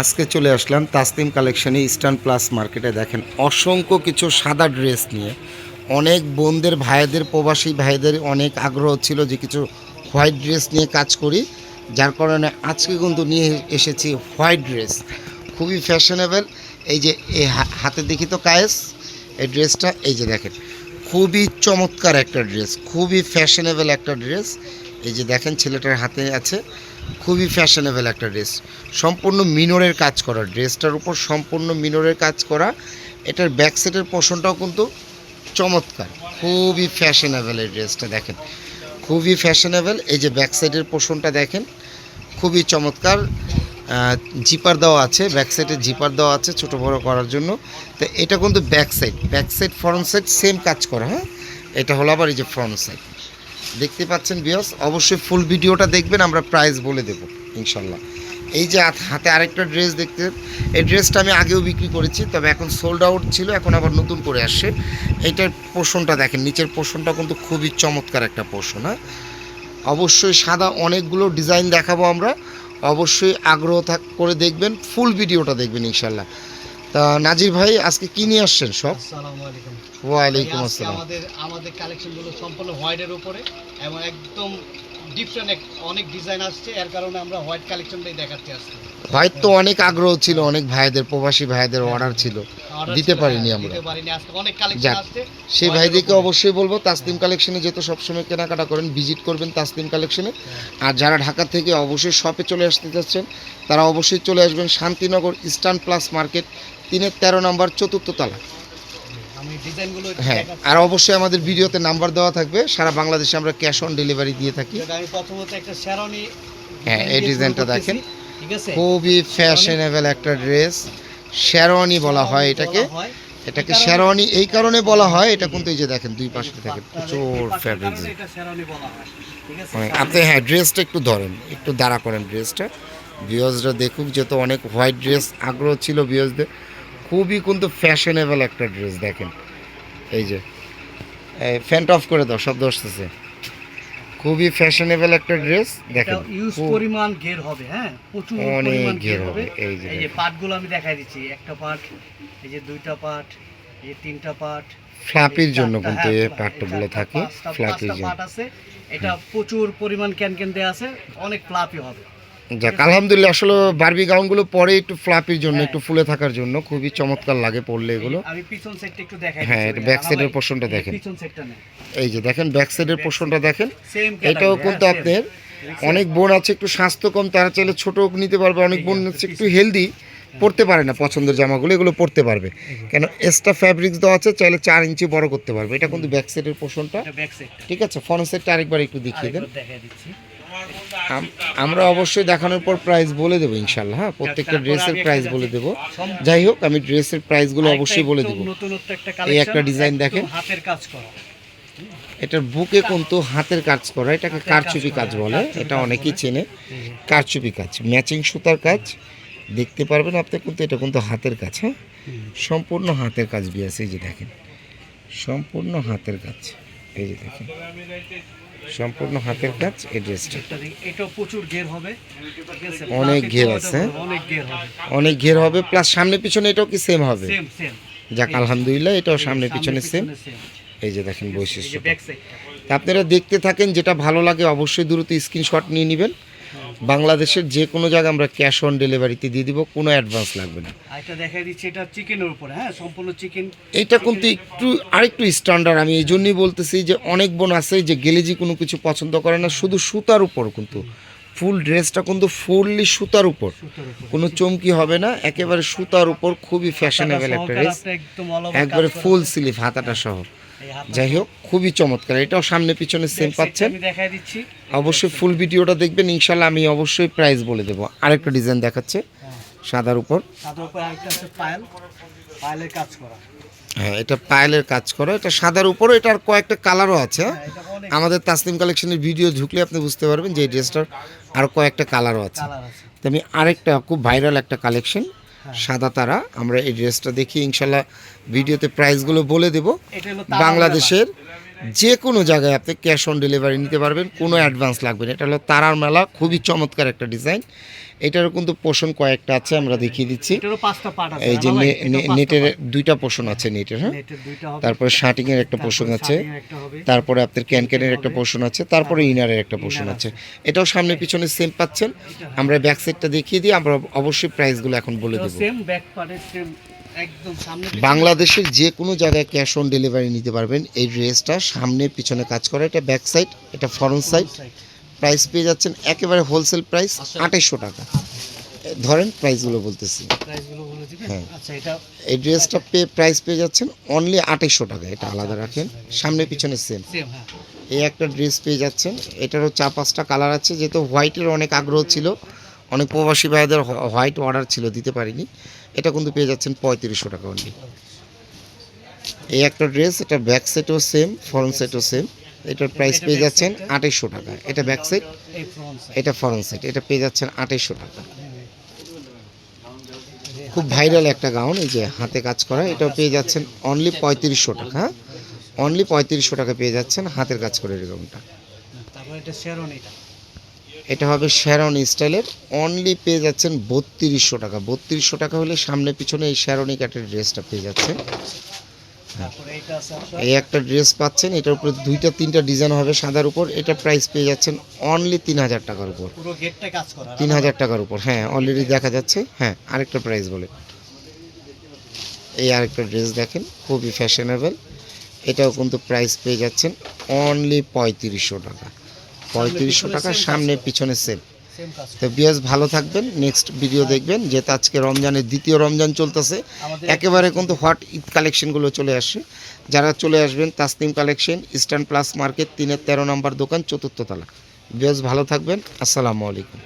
আজকে চলে আসলাম তাসলিম কালেকশনে ইস্টার্ন প্লাস মার্কেটে দেখেন, অসংখ্য কিছু সাদা ড্রেস নিয়ে। অনেক বোনদের, ভাইদের, প্রবাসী ভাইদের অনেক আগ্রহ ছিল যে কিছু হোয়াইট ড্রেস নিয়ে কাজ করি। যার কারণে আজকে কিন্তু নিয়ে এসেছি হোয়াইট ড্রেস খুবই ফ্যাশনেবল এই যে এই হাতে দেখি তো কায়েস। এই ড্রেসটা এই যে দেখেন, খুবই চমৎকার একটা ড্রেস খুবই ফ্যাশনেবল একটা ড্রেস এই যে দেখেন, ছেলেটার হাতে আছে। খুবই ফ্যাশনেবল একটা ড্রেস সম্পূর্ণ মিনরের কাজ করা। ড্রেসটার উপর সম্পূর্ণ মিনরের কাজ করা। এটার ব্যাক সাইডের পোষণটাও কিন্তু চমৎকার। খুবই ফ্যাশনেবল এই ড্রেসটা দেখেন। খুবই ফ্যাশনেবল এই যে ব্যাক সাইডের পোষণটা দেখেন, খুবই চমৎকার। জিপার দেওয়া আছে। ব্যাক সাইডে জিপার দেওয়া আছে ছোট বড় করার জন্য। তো এটা কিন্তু back side back side front side same কাজ করা হ্যাঁ? এটা হলো আবার এই যে ফ্রন্ট সাইড দেখতে পাচ্ছেন বিয়স অবশ্যই ফুল ভিডিওটা দেখবেন, আমরা প্রাইস বলে দেবো, ইনশাল্লাহ। এই যে হাতে আরেকটা ড্রেস দেখতে, এই ড্রেসটা আমি আগেও বিক্রি করেছি, তবে এখন সোল্ড আউট ছিল, এখন আবার নতুন করে আসছে। এইটার পোষণটা দেখেন, নিচের পোষণটা কিন্তু খুবই চমৎকার একটা পোষণ হ্যাঁ? অবশ্যই সাদা অনেকগুলো ডিজাইন দেখাবো আমরা, অবশ্যই আগ্রহ থাক করে দেখবেন ফুল ভিডিওটা দেখবেন, ইনশাল্লাহ। তা নাজির ভাই আজকে কি নিয়ে আসছেন সব? ওয়ালাইকুম আসসালাম। আমাদের আমাদের কালেকশনগুলো সম্পূর্ণ হোয়াইটের উপরে এবং একদম ডিফারেন্ট অনেক ডিজাইন আসছে। এর কারণে আমরা হোয়াইট কালেকশনটাই দেখাচ্ছি আজকে। হোয়াইট তো অনেক আগ্রহ ছিল অনেক ভাইদের প্রবাসী ভাইদের অর্ডার ছিল দিতে পারিনি হ্যাঁ, আমরা। পারিনি। আসছে। সেই ভাইদেরকে অবশ্যই বলব তাসলিম কালেকশনে যেহেতু সবসময় কেনাকাটা করেন ভিজিট করবেন তাসলিম কালেকশনে আর যারা ঢাকা থেকে অবশ্যই শপে চলে আসতে চাচ্ছেন তারা অবশ্যই চলে আসবেন শান্তিনগর ইস্টার্ন প্লাস মার্কেট তিনের তেরো নম্বর চতুর্থ তলা। হ্যাঁ আর অবশ্যই আমাদের ভিডিওতে নাম্বার দেওয়া থাকবে সারা বাংলাদেশে আমরা ক্যাশ অন ডেলিভারি দিয়ে থাকি। হ্যাঁ, এই ডিজাইনটা দেখেন। খুবই ফ্যাশনেবল একটা ড্রেস শেরওয়ানি বলা হয় এটাকে। এটাকে শেরওয়ানি এই কারণে বলা হয় এটা কিন্তু এই যে দেখেন দুই পাশে থাকে প্রচুর ফ্যাব্রিক হয় মানে আপনি হ্যাঁ ড্রেসটা একটু ধরেন একটু দাঁড়া করেন ড্রেসটা বিয়জরা দেখুক যেহেতু অনেক হোয়াইট ড্রেস আগ্রহ ছিল বিয়জদের খুবই কিন্তু ফ্যাশনেবল একটা ড্রেস দেখেন। এই যে ফ্যানটা অফ করে দাও শব্দ আসতেছে খুবই ফ্যাশনেবল একটা ড্রেস দেখেন ইউজ পরিমাণ ঘের হবে হ্যাঁ? প্রচুর পরিমাণ ঘের হবে, এই যে এই যে। পার্টগুলো আমি দেখাই দিচ্ছি একটা পার্ট এই যে দুইটা পার্ট এই যে তিনটা পার্ট ফ্লাপির জন্য কিন্তু হ্যাঁ, এই পার্টগুলো থাকে পাঁচটা- ফ্লাপির জন্য। পার্ট আছে। এটা প্রচুর পরিমাণ ক্যান ক্যান দেওয়া আছে অনেক ফ্লাপি হবে। যাক আলহামদুলিল্লাহ আসলে বারবি গাউনগুলো পরে একটু ফ্লাপির জন্য হ্যাঁ। একটু ফুলে থাকার জন্য খুবই চমৎকার লাগে পরলে এগুলো। আমি পিছন সাইডটা একটু দেখাই হ্যাঁ, এটা আমার portionটা এই দেখেন। পিছন সাইডটা এই যে দেখেন ব্যাক সাইডের পোর্শনটা দেখেন। এটাও কিন্তু আপনার অনেক বোন আছে একটু স্বাস্থ্য কম তারা চাইলে ছোট নিতে পারবে অনেক বোন আছে একটু হেলদি পড়তে পারে না পছন্দের জামাগুলো এগুলো পড়তে পারবে। কেন এক্সট্রা ফ্যাব্রিক্স দেওয়া আছে চাইলে চার ইঞ্চি বড় করতে পারবে। এটা কিন্তু ব্যাক সাইডের পোর্শনটা ব্যাক ঠিক আছে ফ্রন্ট সাইডটা আরেকবার একটু দেখিয়ে দেন। আমরা অবশ্যই দেখানোর পর প্রাইস বলে দেবো ইনশাল্লাহ হ্যাঁ? প্রত্যেকটা ড্রেসের আমি প্রাইস বলে দেবো। যাই হোক আমি ড্রেসের প্রাইসগুলো অবশ্যই বলে দেবো। এই একটা ডিজাইন দেখেন। হাতের কাজ করা। এটার বুকে কিন্তু হাতের কাজ করা এটাকে কারচুপি কাজ বলে এটা অনেকেই চেনে। কারচুপি কাজ ম্যাচিং সুতার কাজ দেখতে পারবেন আপনি কিন্তু এটা কিন্তু হাতের কাজ হ্যাঁ? সম্পূর্ণ হাতের কাজ বিয়াছে এই যে দেখেন। সম্পূর্ণ হাতের কাজ এই যে দেখেন। সম্পূর্ণ হাতের কাজ এই ড্রেসটা এটা প্রচুর ঘের হবে। অনেক ঘের আছে। এটা অনেক ঘের হবে। অনেক ঘের হবে প্লাস সামনে পিছনে এটাও কি সেম হবে? সেম সেম যাক আলহামদুলিল্লাহ এটাও সামনে পিছনে সেম এই যে দেখেন বৈশিষ্ট্য আপনারা দেখতে থাকেন যেটা ভালো লাগে অবশ্যই দ্রুত স্ক্রিনশট নিয়ে নেবেন। বাংলাদেশের যে কোনো জায়গায় আমরা ক্যাশ অন ডেলিভারিতে দিয়ে দিব কোনো অ্যাডভান্স লাগবে না। এটা দেখাই দিচ্ছি এটা চিকেনের উপরে হ্যাঁ সম্পূর্ণ চিকেন এইটা কিন্তু একটু আরেকটু স্ট্যান্ডার্ড আমি এই জন্যই বলতেছি যে অনেক বোন আছে যে গেলেজি কোনো কিছু পছন্দ করে না শুধু সুতার উপর কিন্তু। ফুল ড্রেসটা কিন্তু ফুললি সুতার উপর। কোনো চমকি হবে না একেবারে সুতার উপর খুবই ফ্যাশনেবল একটা ড্রেস একবারে ফুল স্লিভ হাতাটা সহ। যাই হোক খুবই চমৎকার। এটাও সামনে পিছনে সেম পাচ্ছেন। অবশ্যই ফুল ভিডিওটা দেখবেন ইনশাল্লাহ আমি অবশ্যই প্রাইস বলে দেবো। আরেকটা ডিজাইন দেখাচ্ছে সাদার উপর। সাদার উপরে হ্যাঁ এটা পায়েলের কাজ করা। এটা সাদার উপরে এটার কয়েকটা কালারও আছে। হ্যাঁ? হ্যাঁ, আমাদের তাসলিম কালেকশনের ভিডিও ঢুকলে আপনি বুঝতে পারবেন যে এই ড্রেসটার আর কয়েকটা কালারও আছে। কালার আছে। তো আমি আরেকটা খুব ভাইরাল একটা কালেকশন সাদা তারা। আমরা এই ড্রেসটা দেখি ইনশাল্লাহ ভিডিওতে প্রাইসগুলো বলে দেব। বাংলাদেশের যে কোনো জায়গায় আপনি ক্যাশ অন ডেলিভারি নিতে পারবেন কোনো অ্যাডভান্স লাগবে না। এটা হলো তারার মেলা খুবই চমৎকার একটা ডিজাইন এটারও কিন্তু পোষণ কয়েকটা আছে আমরা দেখিয়ে দিচ্ছি। এই যে নেটের দুইটা পোষণ আছে নেটের হ্যাঁ? তারপরে শার্টিংয়ের একটা পোষণ আছে। তারপরে আপনার ক্যানক্যানের একটা পোর্শন আছে। তারপরে ইনারের একটা পোর্শন আছে। এটাও সামনে পিছনে সেম পাচ্ছেন। আমরা ব্যাক সাইডটা দেখিয়ে দিই আমরা অবশ্যই প্রাইসগুলো এখন বলে দেবো। সেম ব্যাক পার্টের সেম একদম সামনে বাংলাদেশের যে কোনো জায়গায় ক্যাশ অন ডেলিভারি নিতে পারবেন। এই ড্রেসটা সামনে পিছনে কাজ করে এটা ব্যাক সাইড এটা ফরন্ট সাইড। প্রাইস পেয়ে যাচ্ছেন একেবারে হোলসেল প্রাইস আঠাইশশো টাকা। ধরেন প্রাইসগুলো বলতেছি। হ্যাঁ। আচ্ছা এই ড্রেসটা পেয়ে প্রাইস পেয়ে যাচ্ছেন অনলি আঠাইশশো টাকা। এটা আলাদা রাখেন। সামনে পিছনে সেম সেম হ্যাঁ। এই একটা ড্রেস পেয়ে যাচ্ছেন। এটারও চার পাঁচটা কালার আছে। যেহেতু হোয়াইটের অনেক আগ্রহ ছিল অনেক প্রবাসী ভাইদের হোয়াইট অর্ডার ছিল দিতে পারিনি। এটা কিন্তু পেয়ে যাচ্ছেন পঁয়ত্রিশশো টাকা অনলি এই একটা ড্রেস এটা ব্যাক সেটও সেম ফ্রন্ট সেটও সেম এটার প্রাইস পেয়ে যাচ্ছেন আঠাইশশো টাকা। এটা ব্যাক সাইড এটা ফ্রন্ট সেট এটা পেয়ে যাচ্ছেন আঠাইশশো টাকা। খুব ভাইরাল একটা গাউন এই যে হাতে কাজ করা এটাও পেয়ে যাচ্ছেন অনলি পঁয়ত্রিশশো টাকা হ্যাঁ? অনলি পঁয়ত্রিশশো টাকা পেয়ে যাচ্ছেন হাতের কাজ করে এই গাউনটা তারপর এটা। এটা হবে শ্যারন স্টাইলের অনলি পেয়ে যাচ্ছেন বত্রিশশো টাকা। বত্রিশশো টাকা হলে সামনে পিছনে এই শ্যারনি কাটের ড্রেসটা পেয়ে যাচ্ছেন। এই একটা ড্রেস পাচ্ছেন এটার উপরে দুইটা তিনটা ডিজাইন হবে সাদার উপর। এটা প্রাইস পেয়ে যাচ্ছেন অনলি তিন হাজার টাকার উপর। তিন হাজার টাকার উপর। হ্যাঁ অলরেডি দেখা যাচ্ছে। হ্যাঁ আরেকটা প্রাইস বলে। এই আরেকটা ড্রেস দেখেন খুবই ফ্যাশনেবল এটাও কিন্তু প্রাইস পেয়ে যাচ্ছেন অনলি পঁয়ত্রিশশো টাকা। পঁয়ত্রিশশো টাকা সামনে পিছনে সেম তো বিয়াস ভালো থাকবেন। নেক্সট ভিডিও দেখবেন যেহেতু আজকে রমজানের দ্বিতীয় রমজান চলতেছে। একেবারে কিন্তু হোয়াট ঈদ কালেকশনগুলো চলে আসে। যারা চলে আসবেন Tasnim collection eastern plus market তিনের তেরো নম্বর দোকান চতুর্থ তলা। বিয়াস ভালো থাকবেন। আসসালামু আলাইকুম।